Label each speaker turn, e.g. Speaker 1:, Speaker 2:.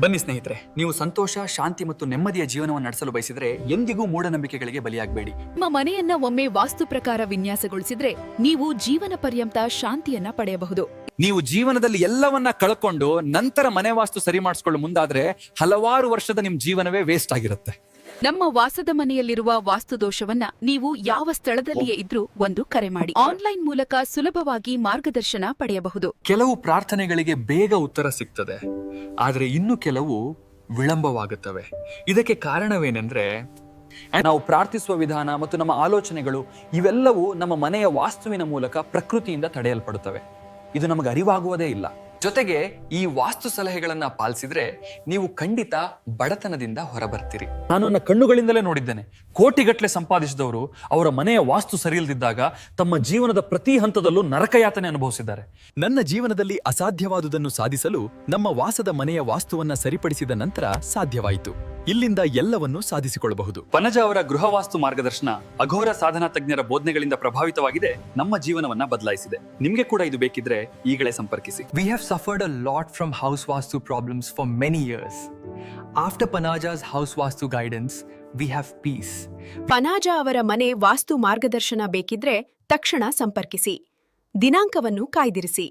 Speaker 1: ಬನ್ನಿ ಸ್ನೇಹಿತರೆ ನೀವು ಸಂತೋಷ ಶಾಂತಿ ಮತ್ತು ನೆಮ್ಮದಿಯ ಜೀವನವನ್ನು ನಡೆಸಲು ಬಯಸಿದ್ರೆ ಎಂದಿಗೂ ಮೂಢನಂಬಿಕೆಗಳಿಗೆ ಬಲಿಯಾಗಬೇಡಿ.
Speaker 2: ನಿಮ್ಮ ಮನೆಯನ್ನ ಒಮ್ಮೆ ವಾಸ್ತು ಪ್ರಕಾರ ವಿನ್ಯಾಸಗೊಳಿಸಿದ್ರೆ ನೀವು ಜೀವನ ಪರ್ಯಂತ ಶಾಂತಿಯನ್ನ ಪಡೆಯಬಹುದು.
Speaker 1: ನೀವು ಜೀವನದಲ್ಲಿ ಎಲ್ಲವನ್ನ ಕಳ್ಕೊಂಡು ನಂತರ ಮನೆ ವಾಸ್ತು ಸರಿ ಮಾಡಿಸ್ಕೊಳ್ಳೋ ಮುಂದಾದ್ರೆ ಹಲವಾರು ವರ್ಷದ ನಿಮ್ ಜೀವನವೇ ವೇಸ್ಟ್ ಆಗಿರುತ್ತೆ.
Speaker 2: ನಮ್ಮ ವಾಸದ ಮನೆಯಲ್ಲಿರುವ ವಾಸ್ತು ದೋಷವನ್ನ ನೀವು ಯಾವ ಸ್ಥಳದಲ್ಲಿಯೇ ಇದ್ರೂ ಒಂದು ಕರೆ ಮಾಡಿ. ಆನ್ಲೈನ್ ಮೂಲಕ ಸುಲಭವಾಗಿ ಮಾರ್ಗದರ್ಶನ ಪಡೆಯಬಹುದು.
Speaker 1: ಕೆಲವು ಪ್ರಾರ್ಥನೆಗಳಿಗೆ ಬೇಗ ಉತ್ತರ ಸಿಗ್ತದೆ. ಆದರೆ ಇನ್ನು ಕೆಲವು ವಿಳಂಬವಾಗುತ್ತವೆ. ಇದಕ್ಕೆ ಕಾರಣವೇನೆಂದ್ರೆ, ನಾವು ಪ್ರಾರ್ಥಿಸುವ ವಿಧಾನ ಮತ್ತು ನಮ್ಮ ಆಲೋಚನೆಗಳು ಇವೆಲ್ಲವೂ ನಮ್ಮ ಮನೆಯ ವಾಸ್ತುವಿನ ಮೂಲಕ ಪ್ರಕೃತಿಯಿಂದ ತಡೆಯಲ್ಪಡುತ್ತವೆ. ಇದು ನಮಗೆ ಅರಿವಾಗುವುದೇ ಇಲ್ಲ. ಜೊತೆಗೆ ಈ ವಾಸ್ತು ಸಲಹೆಗಳನ್ನ ಪಾಲಿಸಿದ್ರೆ ನೀವು ಖಂಡಿತ ಬಡತನದಿಂದ ಹೊರಬರ್ತೀರಿ. ನಾನು ನನ್ನ ಕಣ್ಣುಗಳಿಂದಲೇ ನೋಡಿದ್ದೇನೆ. ಕೋಟಿಗಟ್ಟಲೆ ಸಂಪಾದಿಸಿದವರು ಅವರ ಮನೆಯ ವಾಸ್ತು ಸರಿಯಿಲ್ಲದಿದ್ದಾಗ ತಮ್ಮ ಜೀವನದ ಪ್ರತಿ ಹಂತದಲ್ಲೂ ನರಕಯಾತನೆ ಅನುಭವಿಸಿದ್ದಾರೆ.
Speaker 3: ನನ್ನ ಜೀವನದಲ್ಲಿ ಅಸಾಧ್ಯವಾದುದನ್ನು ಸಾಧಿಸಲು ನಮ್ಮ ವಾಸದ ಮನೆಯ ವಾಸ್ತುವನ್ನ ಸರಿಪಡಿಸಿದ ನಂತರ ಸಾಧ್ಯವಾಯಿತು. ಇಲ್ಲಿಂದ ಎಲ್ಲವನ್ನೂ ಸಾಧಿಸಿಕೊಳ್ಳಬಹುದು.
Speaker 1: ಪನಜ ಅವರ ಗೃಹ ವಾಸ್ತು ಮಾರ್ಗದರ್ಶನ ಅಘೋರ ಸಾಧನಾ ತಜ್ಞರ ಬೋಧನೆಗಳಿಂದ ಪ್ರಭಾವಿತವಾಗಿದೆ ನಮ್ಮ ಜೀವನವನ್ನ ಬದಲಾಯಿಸಿದೆ. ನಿಮಗೆ ಕೂಡ ಇದು ಬೇಕಿದ್ರೆ ಈಗಲೇ ಸಂಪರ್ಕಿಸಿ.
Speaker 4: We have suffered a lot from house vastu problems for many years after Panaja's house vastu guidance we have peace
Speaker 5: Panaja ಅವರ ಮನೆ ವಾಸ್ತು ಮಾರ್ಗದರ್ಶನ ಬೇಕಿದ್ರೆ ತಕ್ಷಣ ಸಂಪರ್ಕಿಸಿ. ದಿನಾಂಕವನ್ನು ಕಾಯ್ದಿರಿಸಿ.